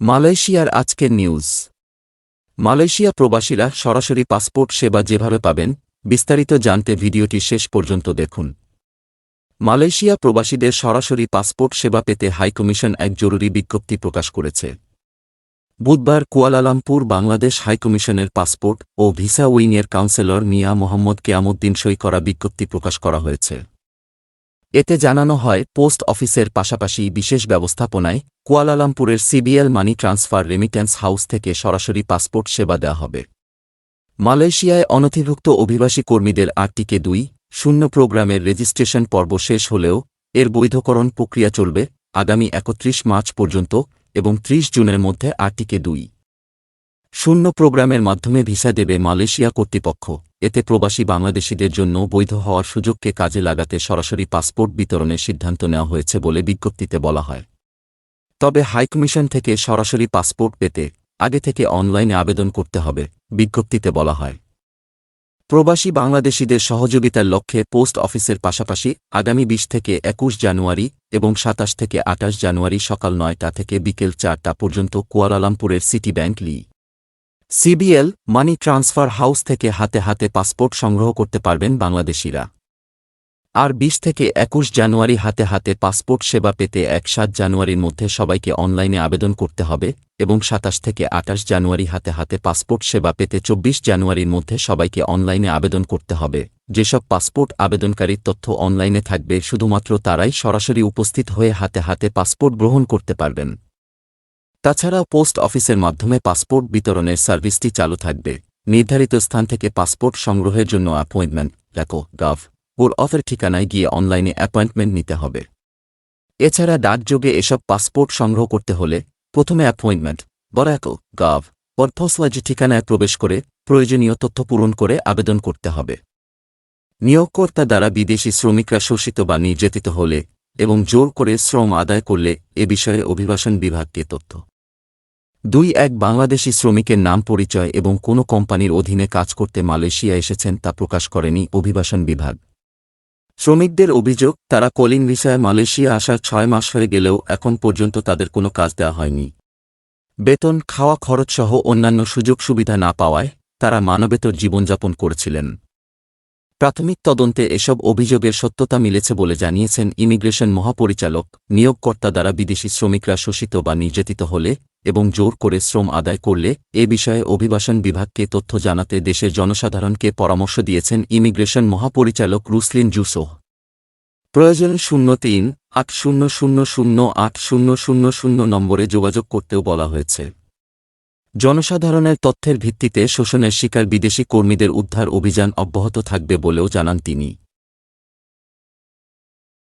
মালয়েশিয়ার আজকের news. Malaysia প্রবাসীরা সরাসরি পাসপোর্ট সেবা যেভাবে পাবেন, বিস্তারিত জানতে ভিডিওটি শেষ পর্যন্ত দেখুন। মালয়েশিয়া প্রবাসীদের সরাসরি পাসপোর্ট সেবা পেতে হাইকমিশন এক জরুরি বিজ্ঞপ্তি প্রকাশ করেছে। বুধবার কুয়ালালামপুর, বাংলাদেশ হাইকমিশনের পাসপোর্ট ও ভিসা উইংয়ের কাউন্সিলর মিয়া মোহাম্মদ কেয়ামুদ্দিন সই করা বিজ্ঞপ্তি প্রকাশ করা হয়েছে। এতে জানানো হয়, পোস্ট অফিসের পাশাপাশি বিশেষ ব্যবস্থাপনায় কুয়ালালামপুরের CBL money transfer remittance house থেকে সরাসরি পাসপোর্ট সেবা দেওয়া হবে। মালয়েশিয়ায় অনথিভুক্ত অভিবাসী কর্মীদের আটটিকে দুই, শূন্য প্রোগ্রামের রেজিস্ট্রেশন পর্ব শেষ হলেও এর বৈধকরণ প্রক্রিয়া চলবে আগামী একত্রিশ মার্চ পর্যন্ত এবং ত্রিশ জুনের মধ্যে আটটিকে দুই। শূন্য প্রোগ্রামের মাধ্যমে ভিসা দেবে মালয়েশিয়া কর্তৃপক্ষ। এতে প্রবাসী বাংলাদেশিদের জন্য বৈধ হওয়ার সুযোগকে কাজে লাগাতে সরাসরি পাসপোর্ট বিতরণের সিদ্ধান্ত নেওয়া হয়েছে বলে বিজ্ঞপ্তিতে বলা হয়। তবে হাইকমিশন থেকে সরাসরি পাসপোর্ট পেতে আগে থেকে অনলাইনে আবেদন করতে হবে, বিজ্ঞপ্তিতে বলা হয়। প্রবাসী বাংলাদেশিদের সহযোগিতার লক্ষ্যে পোস্ট অফিসের পাশাপাশি আগামী বিশ থেকে একুশ জানুয়ারি এবং সাতাশ থেকে আটাশ জানুয়ারি সকাল নয়টা থেকে বিকেল চারটা পর্যন্ত কুয়ালালামপুরের সিটি ব্যাংক লি সিবিএল, মানি ট্রান্সফার হাউস থেকে হাতে হাতে পাসপোর্ট সংগ্রহ করতে পারবেন বাংলাদেশিরা। আর বিশ থেকে একুশ জানুয়ারি হাতে হাতে পাসপোর্ট সেবা পেতে এক সাত জানুয়ারির মধ্যে সবাইকে অনলাইনে আবেদন করতে হবে এবং সাতাশ থেকে আটাশ জানুয়ারি হাতে হাতে পাসপোর্ট সেবা পেতে চব্বিশ জানুয়ারির মধ্যে সবাইকে অনলাইনে আবেদন করতে হবে। যেসব পাসপোর্ট আবেদনকারীর তথ্য অনলাইনে থাকবে, শুধুমাত্র তারাই সরাসরি উপস্থিত হয়ে হাতে হাতে পাসপোর্ট গ্রহণ করতে পারবেন। তাছাড়াও পোস্ট অফিসের মাধ্যমে পাসপোর্ট বিতরণের সার্ভিসটি চালু থাকবে। নির্ধারিত স্থান থেকে পাসপোর্ট সংগ্রহের জন্য অ্যাপয়েন্টমেন্ট লেখো গাভ ওর অফের ঠিকানায় গিয়ে অনলাইনে অ্যাপয়েন্টমেন্ট নিতে হবে। এছাড়া ডাকযোগে এসব পাসপোর্ট সংগ্রহ করতে হলে প্রথমে অ্যাপয়েন্টমেন্ট বরাকো গাভ অর্থসওয়াজি ঠিকানায় প্রবেশ করে প্রয়োজনীয় তথ্য পূরণ করে আবেদন করতে হবে। নিয়োগকর্তা দ্বারা বিদেশি শ্রমিকরা শোষিত বা নির্যাতিত হলে এবং জোর করে শ্রম আদায় করলে এ বিষয়ে অভিবাসন বিভাগকে তথ্য। দুই এক বাংলাদেশি শ্রমিকের নাম পরিচয় এবং কোনো কোম্পানির অধীনে কাজ করতে মালয়েশিয়া এসেছেন তা প্রকাশ করেনি অভিবাসন বিভাগ। শ্রমিকদের অভিযোগ, তারা কলিং ভিসায় মালয়েশিয়া আসার ছয় মাস হয়ে গেলেও এখন পর্যন্ত তাদের কোনো কাজ দেওয়া হয়নি। বেতন, খাওয়া খরচসহ অন্যান্য সুযোগ সুবিধা না পাওয়ায় তারা মানবেতর জীবনযাপন করেছিলেন। প্রাথমিক তদন্তে এসব অভিযোগের সত্যতা মিলেছে বলে জানিয়েছেন ইমিগ্রেশন মহাপরিচালক, নিয়োগকর্তা দ্বারা বিদেশি শ্রমিকরা শোষিত বা নির্যাতিত হলে এবং জোর করে শ্রম আদায় করলে এ বিষয়ে অভিবাসন বিভাগকে তথ্য জানাতে দেশের জনসাধারণকে পরামর্শ দিয়েছেন ইমিগ্রেশন মহাপরিচালক রুসলিন জুসোহ। প্রয়োজন শূন্য তিন, আট শূন্য শূন্য শূন্য আট শূন্য শূন্য শূন্য নম্বরে যোগাযোগ করতেও বলা হয়েছে। জনসাধারণের তথ্যের ভিত্তিতে শোষণের শিকার বিদেশি কর্মীদের উদ্ধার অভিযান অব্যাহত থাকবে বলেও জানান তিনি।